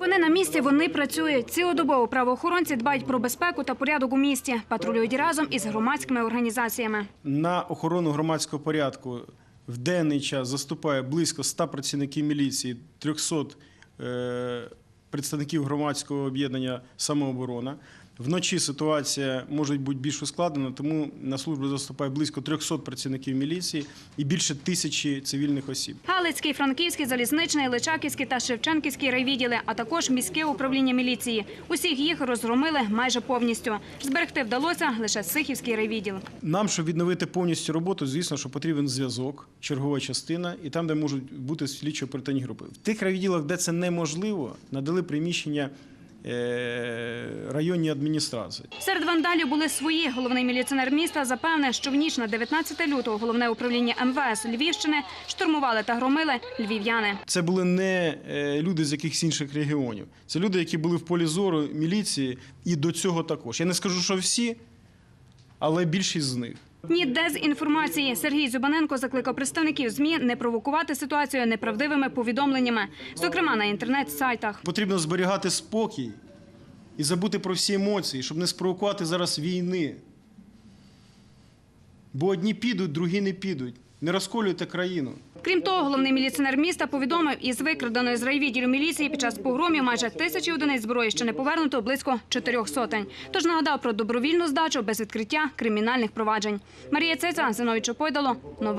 Вони на місці, вони працюють. Цілодобово правоохоронці дбають про безпеку та порядок у місті, патрулюють разом із громадськими організаціями. На охорону громадського порядку в денний час заступає близько 100 працівників міліції, 300 е, представників громадського об'єднання самооборона. Вночі ситуація може бути більш ускладнена, тому на службу заступає близько 300 працівників міліції і більше тисячі цивільних осіб. Галицький, Франківський, Залізничний, Личаківський та Шевченківський райвідділи, а також міське управління міліції. Усіх їх розгромили майже повністю. Зберегти вдалося лише Сихівський райвідділ. Нам, щоб відновити повністю роботу, звісно, що потрібен зв'язок, чергова частина, і там, де можуть бути слідчо оперативні групи. В тих райвідділах, де це неможливо, надали приміщення е, районній адміністрації. Серед вандалів були свої. Головний міліціонер міста запевнив, що в ніч на 19 лютого головне управління МВС Львівщини штурмували та громили львів'яни. Це були не е, люди з якихось інших регіонів. Це люди, які були в полі зору міліції, і до цього також. Я не скажу, що всі, але більшість з них. Ні дезінформації. Сергій Зюбаненко закликав представників ЗМІ не провокувати ситуацію неправдивими повідомленнями, зокрема на інтернет-сайтах. Потрібно зберігати спокій і забути про всі емоції, щоб не спровокувати зараз війни. Бо одні підуть, другі не підуть. Не розколюйте країну. Крім того, головний міліціонер міста повідомив, із викраденої з райвідділу міліції під час погромів майже тисячі одиниць зброї ще не повернуто близько чотирьох сотень. Тож нагадав про добровільну здачу без відкриття кримінальних проваджень. Марія Цеця, Зиновій Чопойдало. Новини.